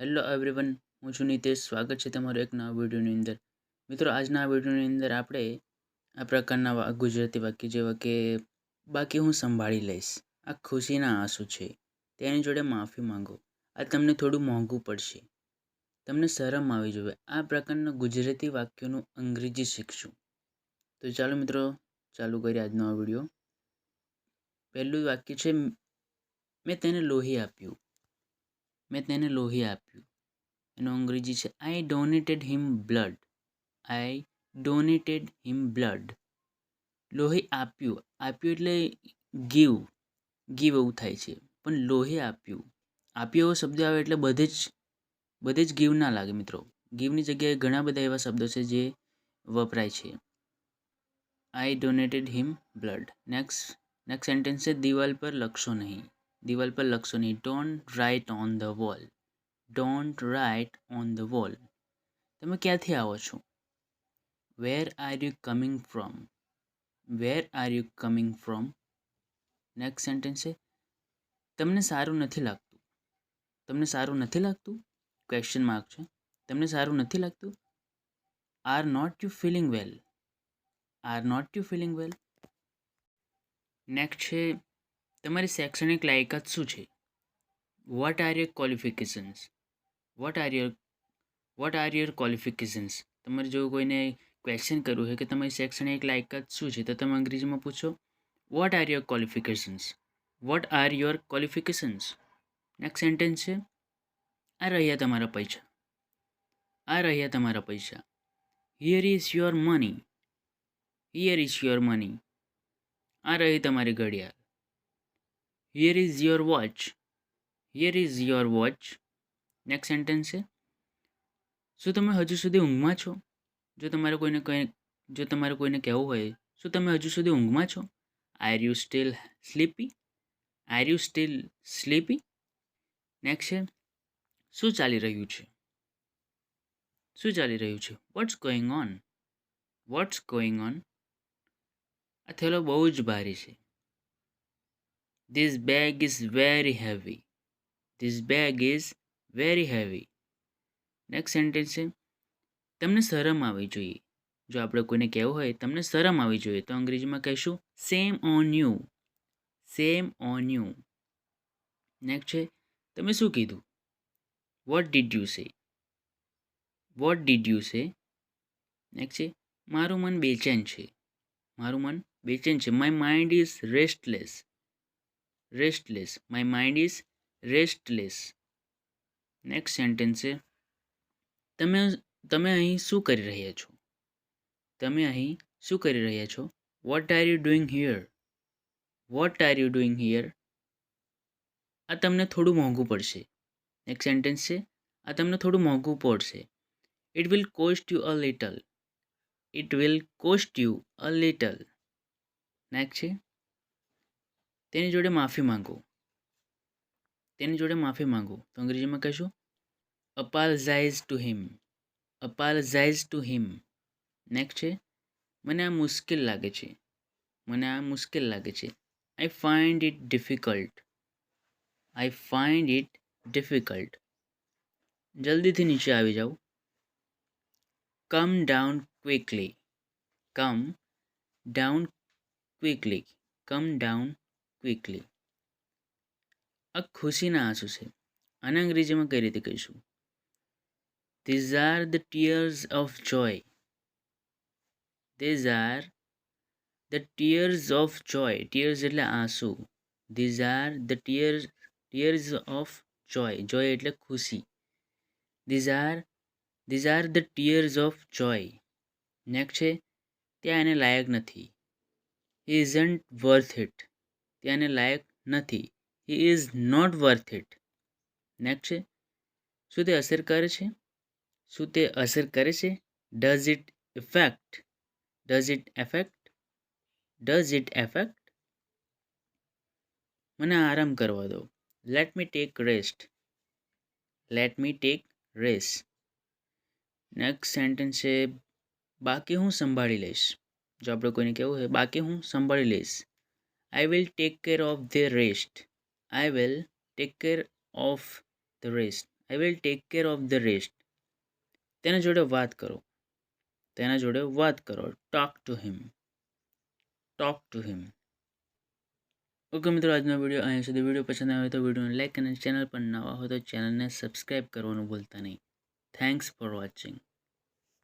Hello everyone હું છું નિતેશ. સ્વાગત છે તમારું એક નવા વિડીયોની અંદર. મિત્રો, આજના વિડીયોની અંદર આપણે આ પ્રકારના ગુજરાતી વાક્ય જેવા કે બાકી હું સંભાળી લઈશ. આ ખુશીના આંસુ છે. તેની જોડે માફી માંગો. આ તમને થોડું મોંઘું પડશે. તમને શરમ આવી જોઈએ આ પ્રકારના ગુજરાતી વાક્યોનું અંગ્રેજી શીખશું. તો ચાલો મિત્રો, ચાલુ કરીએ આજનો આ વીડિયો. પહેલું વાક્ય છે, મેં તેને લોહી આપ્યું. મેં તેને લોહી આપ્યું. એનું અંગ્રેજી છે I donated him blood I donated him blood લોહી આપ્યું. આપ્યું એટલે ગીવ ગીવ એવું થાય છે. પણ લોહી આપ્યું. આપ્યો એવો શબ્દ આવે એટલે બધે જ બધે જ ગીવ ના લાગે મિત્રો. ગીવની જગ્યાએ ઘણા બધા એવા શબ્દો છે જે વપરાય છે. I donated him blood next next sentence છે, દિવાલ પર લખશો નહીં. દિવાલ પર લખશો નહીં don't write on the wall don't write on the wall તમે ક્યાંથી આવો છો where are you coming from where are you coming from next sentence છે તમને સારું નથી લાગતું તમને સારું નથી લાગતું ક્વેશ્ચન માર્ક છે તમને સારું નથી લાગતું are not you feeling well are not you feeling well next છે તમારી શૈક્ષણિક લાયકાત શું છે? What are your qualifications what are your what are your qualifications તમારે જો કોઈને ક્વેશ્ચન કરવું હોય કે તમારી શૈક્ષણિક લાયકાત શું છે, તો તમે અંગ્રેજીમાં પૂછો what are your qualifications what are your qualifications next sentence છે, આ રહ્યા તમારા પૈસા. આ રહ્યા તમારા પૈસા. Here is your money here is your money આ રહી તમારી ઘડિયાળ. Here is your watch here is your watch next sentence છે. શું તમે હજુ સુધી ઊંઘમાં છો? જો તમારે કોઈને કંઈ, જો તમારે કોઈને કહેવું હોય, શું તમે હજુ સુધી ઊંઘમાં છો? Are you still sleepy are you still sleepy next છે. શું ચાલી રહ્યું છે? શું ચાલી રહ્યું છે? What's going on what's going on આ થેલો બહુ જ ભારી છે. This bag is very heavy This bag is very heavy next sentence છે, તમને શરમ આવવી જોઈએ. જો આપણે કોઈને કહેવું હોય, તમને શરમ આવવી જોઈએ, તો અંગ્રેજીમાં કહીશું same on you same on you next છે, તમે શું કીધું? What did you say what did you say next છે, મારું મન બેચેન છે. મારું મન બેચેન છે. My mind is restless restless my mind is restless. Next sentence છે. તમે તમે અહીં શું કરી રહ્યા છો? તમે અહીં શું કરી રહ્યા છો? What are you doing here what are you doing here આ તમને થોડું મોંઘું પડશે. નેક્સ્ટ સેન્ટેન્સ છે. આ તમને થોડું મોંઘું પડશે. It will cost you a little it will cost you a little next છે. તેની જોડે માફી માંગો. તેની જોડે માફી માંગો. તો અંગ્રેજીમાં કહીશું apologize to him apologize to him next છે, મને આ મુશ્કેલ લાગે છે. મને આ મુશ્કેલ લાગે છે. I find it difficult I find it difficult જલ્દીથી નીચે આવી જાઓ. Come down quickly come down quickly come down quickly આ ખુશીના આંસુ છે. આને અંગ્રેજીમાં કઈ રીતે કહીશું? These are the tears of joy these are the tears of joy tears એટલે આંસુ. These are the tears tears of joy joy એટલે ખુશી. These are these are the tears of joy next છે, ત્યાં એને લાયક નથી. ઇઝન્ટ વર્થ ઇટ ત્યાં આને લાયક નથી. He is not worth it next છે શું તે અસર કરે છે? શું તે અસર કરે છે? Does it effect does it affect does it affect મને આરામ કરવા દો. Let me take rest let me take rest next sentence છે, બાકી હું સંભાળી લઈશ. જો આપણે કોઈને કહેવું હોય, બાકી હું સંભાળી લઈશ. I will take care of the rest I will take care of the rest I will take care of the rest તેના જોડે વાત કરો. તેના જોડે વાત કરો. Talk to him talk to him okay મિત્રો, આજનો વીડિયો અહીં સુધી. વીડિયો પસંદ આવે તો વિડીયોને લાઈક અને ચેનલ પર નવા હોય તો ચેનલને સબસ્ક્રાઈબ કરવાનું ભૂલતા નહીં. Thanks for watching